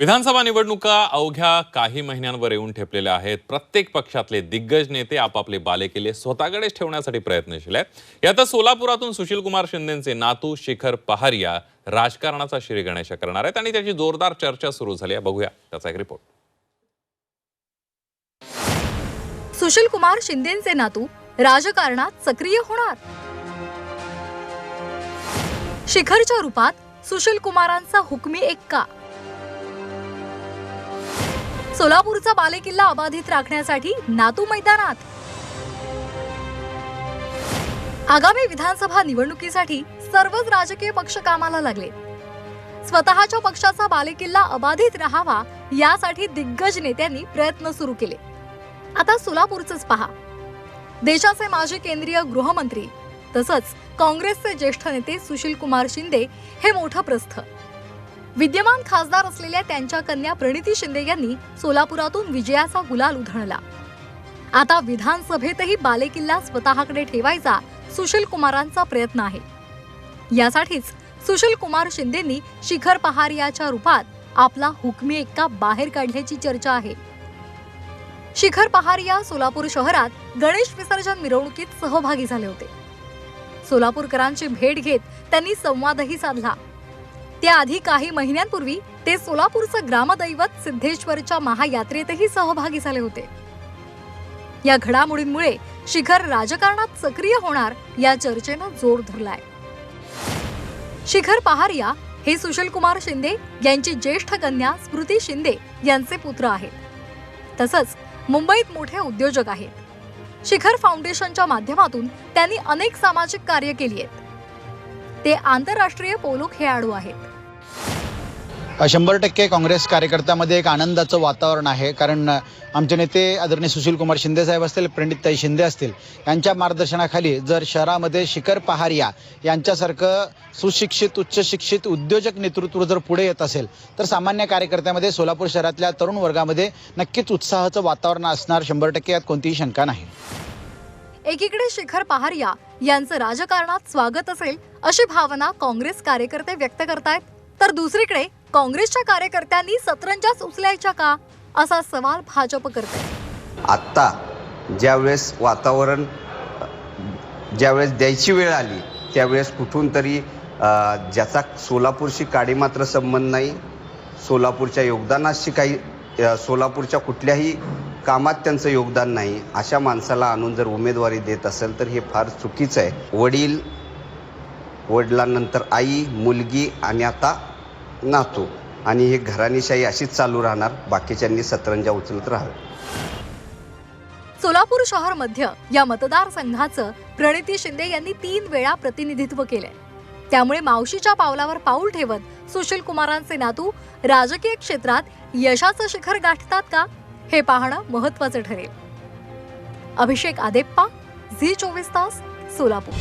विधानसभा निवडणुका अवघ्या काही महिन्यांवर येऊन ठेपलेल्या आहेत. प्रत्येक पक्षातले दिग्गज नेते आपापले बालेकिल्ले स्वतःकडेच ठेवण्यासाठी प्रयत्नशील आहेत. यातच सोलापुरातून सुशील कुमार शिंदेचे नातू शिखर पहारिया राजकारणाचा श्रीगणेश करणार आहेत आणि त्याची जोरदार चर्चा सुरू झाली आहे. बघूया त्याचा एक रिपोर्ट सुशील कुमार शिंदेचे नातू राजकारणात सक्रिय होणार. शिखरच्या रूपात सुशील कुमारांचा हुकमी एक्का सोलापूरचा बालेकिल्ला अबाधित राखण्यासाठी नातू मैदानात. आगामी विधानसभा निवडणुकीसाठी सर्वच राजकीय पक्ष कामाला लागले. स्वतःच्या पक्षाचा बालेकिल्ला अबाधित राहावा यासाठी दिग्गज नेत्यांनी प्रयत्न सुरू केले. आता सोलापूरचंच पहा. देशाचे माजी केंद्रीय गृहमंत्री तसंच काँग्रेसचे ज्येष्ठ नेते सुशील कुमार शिंदे हे मोठं प्रस्थ. विद्यमान खासदार असलेल्या त्यांच्या कन्या प्रणिती शिंदे यांनी सोलापुरातून विजयाचा गुलाल उधळला. आता विधानसभेतही बालेकिल्ला स्वतःकडे ठेवायचा सुशील कुमारांचा प्रयत्न आहे. यासाठीच सुशील कुमार शिंदेंनी शिखर पहारियाच्या रूपात आपला हुकमी एक्का बाहेर काढल्याची चर्चा आहे. शिखर पहारिया सोलापूर शहरात गणेश विसर्जन मिरवणुकीत सहभागी झाले होते. सोलापूरकरांची भेट घेत त्यांनी संवादही साधला. त्याआधी काही महिन्यांपूर्वी ते सोलापूरचं ग्रामदैवत सिद्धेश्वरच्या महायात्रेतही सहभागी झाले होते. या घडामोडींमुळे शिखर राजकारणात सक्रिय होणार या चर्चेनं जोर धरलाय. शिखर पहारिया हे सुशील कुमार शिंदे यांची ज्येष्ठ कन्या स्मृती शिंदे यांचे पुत्र आहेत. तसंच मुंबईत मोठे उद्योजक आहेत. शिखर फाउंडेशनच्या माध्यमातून त्यांनी अनेक सामाजिक कार्य केली आहेत. ते आंतरराष्ट्रीय पोलो खेळाडू आहेत. शंभर टक्के काँग्रेस कार्यकर्त्यामध्ये एक आनंदाचं वातावरण आहे. कारण आमचे नेते आदरणीय सुशील कुमार शिंदे साहेब असतील प्रणितताई शिंदे असतील यांच्या मार्गदर्शनाखाली जर शहरामध्ये शिखर पहारिया यांच्यासारखं सुशिक्षित उच्च शिक्षित उद्योजक नेतृत्व जर पुढे येत असेल तर सामान्य कार्यकर्त्यामध्ये सोलापूर शहरातल्या तरुण वर्गामध्ये नक्कीच उत्साहाचं वातावरण असणार. शंभर टक्के यात कोणतीही शंका नाही. एकीकडे शिखर पहारिया यांचं राजकारणात स्वागत असेल अशी भावना काँग्रेस कार्यकर्ते व्यक्त करतायत तर दुसरीकडे काँग्रेसच्या कार्यकर्त्यांनी सतरंजाच उचलायच्या का? असा सवाल भाजप करते आत्ता ज्यावेळेस वातावरण ज्यावेळेस द्यायची वेळ आली त्यावेळेस कुठून तरी ज्याचा सोलापूरशी काडी मात्र संबंध नाही सोलापूरच्या योगदानाशी काही सोलापूरच्या कुठल्याही कामात त्यांचं योगदान नाही अशा माणसाला आणून जर उमेदवारी देत असेल तर हे फार चुकीचं आहे. वडील वडिलांनंतर आई मुलगी आणि आता नातू. आणि हे घराणीशाही अशीच चालू राहणार बाकीच्यांनी सतरंजा उचलत राहावे सोलापूर शहर मध्य या मतदारसंघाचं प्रणिती शिंदे यांनी तीन वेळा प्रतिनिधित्व केलंय. त्यामुळे मावशीच्या पावलावर पाऊल ठेवत सुशील कुमारांचे नातू राजकीय क्षेत्रात यशाचं शिखर गाठतात का? हे पाहणं महत्वाचं ठरेल. अभिषेक आदेप्पा झी चोवीस तास सोलापूर.